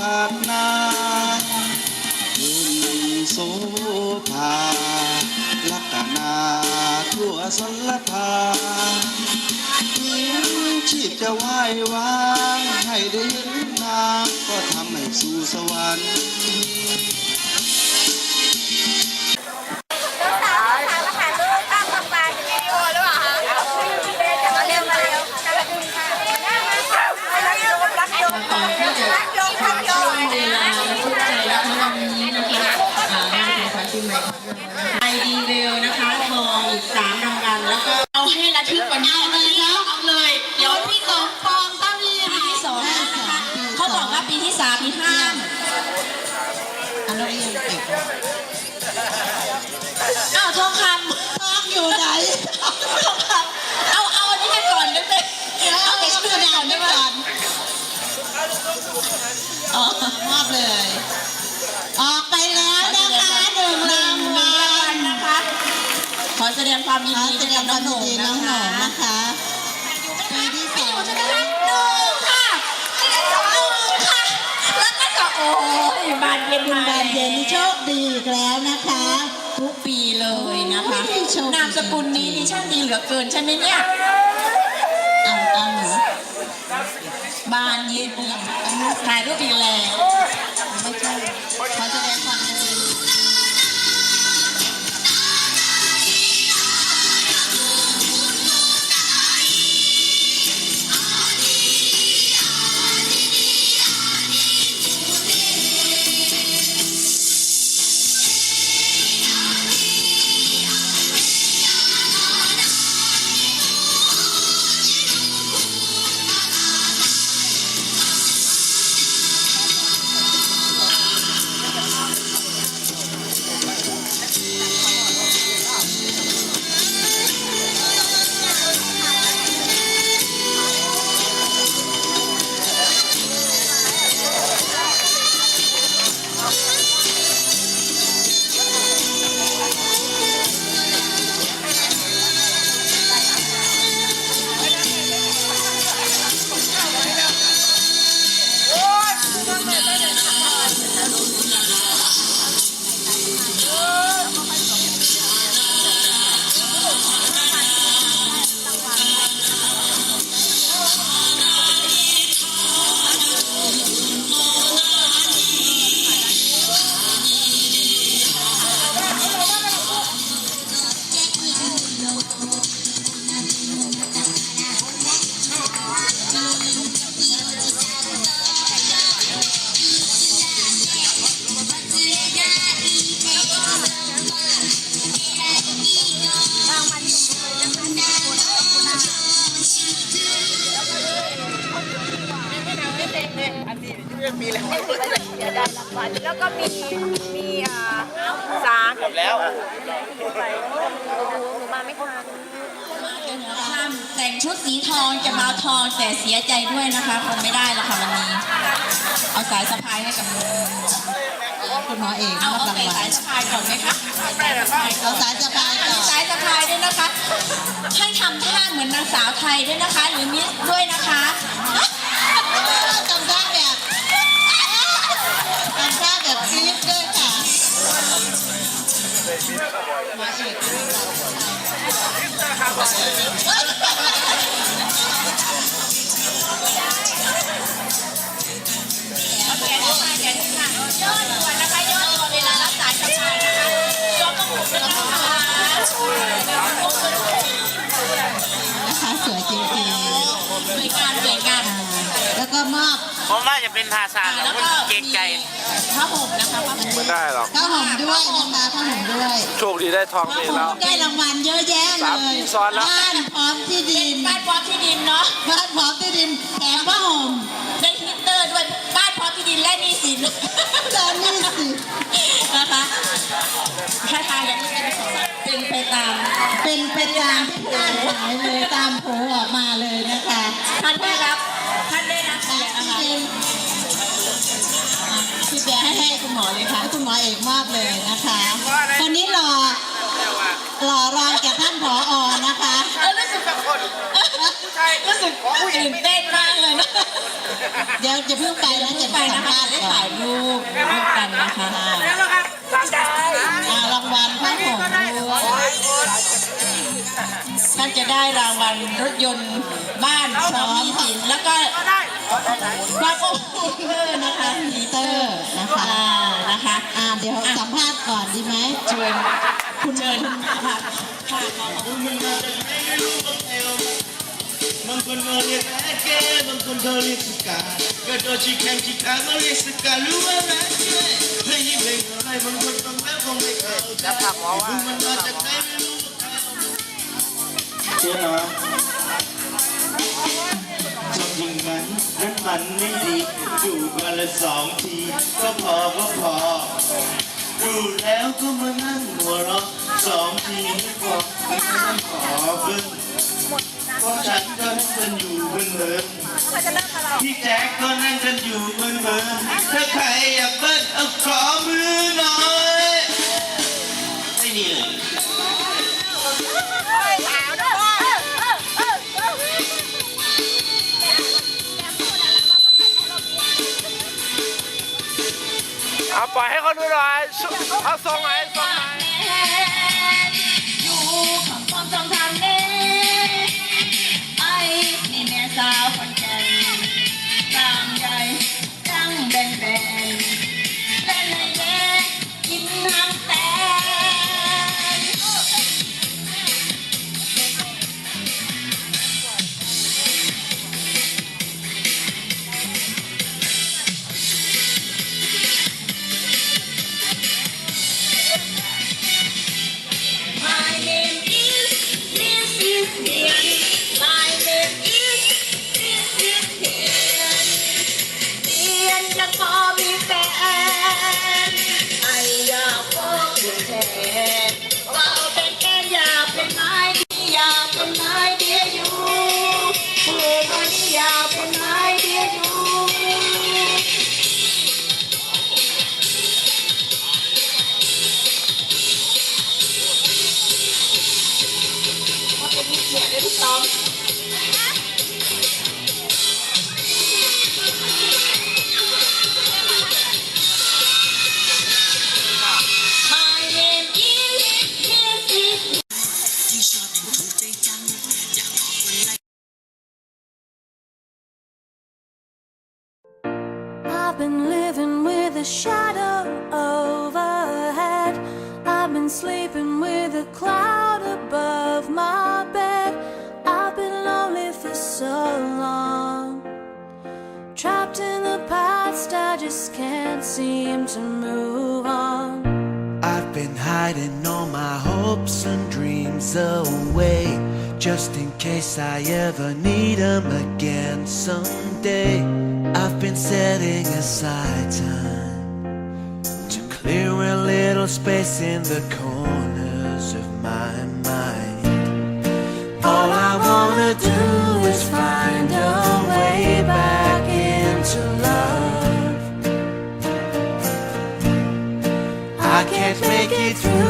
บาดนาคุณโสภาลักนาทั่วสลภาทิ้งชีพจะไหว้วางให้ได้เห็นามก็ทำให้สู่สวรรค์ อ้าวทองคำทองอยู่ไหนทองคำเอาเอาอันนี้ไปก่อนได้ไหมเอาแต่ชื่อก่อนได้ไหมอ๋อมอบเลย ออกไปแล้วนะคะหนึ่งรางวัลนะคะ ขอแสดงความยินดีกับน้องหนุ่มนะคะนะคะ โอ้ยบานเย็นคุณบานเย็นนี่โชคดีอีกแล้วนะคะ ทุกปีเลยนะคะโอ้ยโชคดี นามสกุลนี้ดิช่างดีเหลือเกินใช่ไหมเนี่ยเอาเอาหนูบานเย็นถ่ายรูปอีกแล้วไม่ใช่ขอแสดง แล้วก็มีมีอ่าสารแล้วมาไม่ทันห้ามแต่งชุดสีทองจะมาเอาทองแต่เสียใจด้วยนะคะคงไม่ได้ละค่ะวันนี้ เอาสายสะพายให้กับมือคุณหมอเอกเอามอบเอารางแต่วัสายลสะพายก่อนไหมคะสายสะพายเอาสายสะพายก่อนสายสะพายด้วยนะคะให้ทำท่าเหมือนนางสาวไทยด้วยนะคะ หรือมิสด้วยนะคะ นขึ้นมาแขนขึ้นมาย่อตัวนะคะย่อตัวเวลารับสายสะพายนะคะยกกระปุกนะคะนะคะสวยจริงสวยงามสวยงามๆแล้วก็มอบผมว่าจะเป็นทาซานแต่แล้วว่าก็เกรงใจ ผ้าห่มนะคะผ้าห่มไม่ได้หรอก ข้าวหอมด้วยนะคะข้าวหอมด้วยโชคดีได้ทองนี่แล้ว ได้รางวัลเยอะแยะเลสามยปีซ้อนแล้ว บ้านพร้อมที่ดินบ้านพร้อมที่ดินเนาะ บ้านพร้อมที่ดินแถมผ้าห่ม เป็นไปตาม เป็นไปตามที่คาดหมายเลยตามโผออกมาเลยนะคะท่านได้รับท่านได้รับอะไรนะคะที่ดินพี่แบร์ให้ให้คุณหมอเลยค่ะให้คุณหมอเอกมอบเลยนะคะคนนี้หล่อหล่อรองจากท่านผออนะคะเออรู้สึกแบบรู้สึกตื่นเต้นมากเลยนะเดี๋ยวจะเพิ่งไปนะจะไปไปนะสัมคะภาษจะณ์ได้ก่อถ่านยรูปร่วมกันนะคะอ่ารางวัลผ้าห่มด้วย ท่านจะได้รางวัลรถยนต์บ้านพร้อมหินแล้วก็ความอบอุ่นเตอร์นะคะฮีเตอร์นะคะอ่านะคะอ่าเดี๋ยวสัมภาษณ์ก่อนดีไหมเชิญคุณเชิญค่ะค่ะบางคนก็เรียกแรกเกบางคนก็เรียกสกาก็โดนชีแข่งชีขามาเรียกสการู้ว่าแรกเกเพลงนี้เพลงอะไรบางคนฟังแล้วคงไม่เข้าใจรู้มันมาจากไหนไม่รู้เชื่อเหรอชอบยิงมันนั้นมันไม่ดีอยู่กันละสองทีก็พอก็พอดูแล้วก็มานั่งหัวเราะสองทีไม่พอไม่ต้องขอเพิ่มเพราะฉันก็นั่งกันอยู่เบิ่นเบิ่น พี่แจ๊คก็นั่งกันอยู่เบิ่นเบิ่นถ้าใครอยากเบิ้ลเอาขอมือหน่อย ไม่นี่เลยเอาปล่อยให้เขาดูหน่อยชุเอาทรงไหนทรงไหนอยู่ I've been sleeping with a cloud above my bed. I've been lonely for so long. Trapped in the past, I just can't seem to move on. I've been hiding all my hopes and dreams away Just in case I ever need them again someday I've been setting aside time Clear a little space in the corners of my mind. All I wanna do is find a way back into love. I can't make it through